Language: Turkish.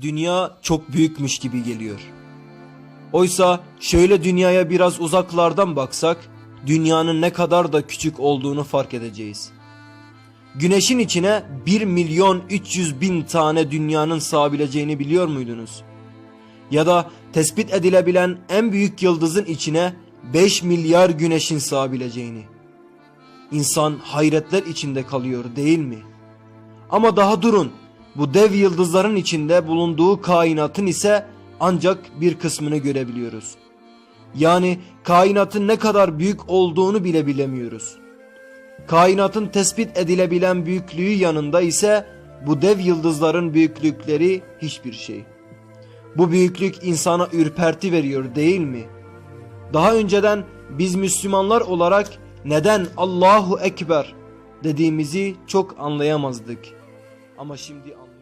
dünya çok büyükmüş gibi geliyor. Oysa şöyle dünyaya biraz uzaklardan baksak dünyanın ne kadar da küçük olduğunu fark edeceğiz. Güneşin içine 1 milyon 300 bin tane dünyanın sığabileceğini biliyor muydunuz? Ya da tespit edilebilen en büyük yıldızın içine 5 milyar güneşin sığabileceğini. İnsan hayretler içinde kalıyor değil mi? Ama daha durun. Bu dev yıldızların içinde bulunduğu kainatın ise ancak bir kısmını görebiliyoruz. Yani kainatın ne kadar büyük olduğunu bile bilemiyoruz. Kainatın tespit edilebilen büyüklüğü yanında ise bu dev yıldızların büyüklükleri hiçbir şey. Bu büyüklük insana ürperti veriyor değil mi? Daha önceden biz Müslümanlar olarak neden Allahu Ekber dediğimizi çok anlayamazdık. Ama şimdi anlıyorum.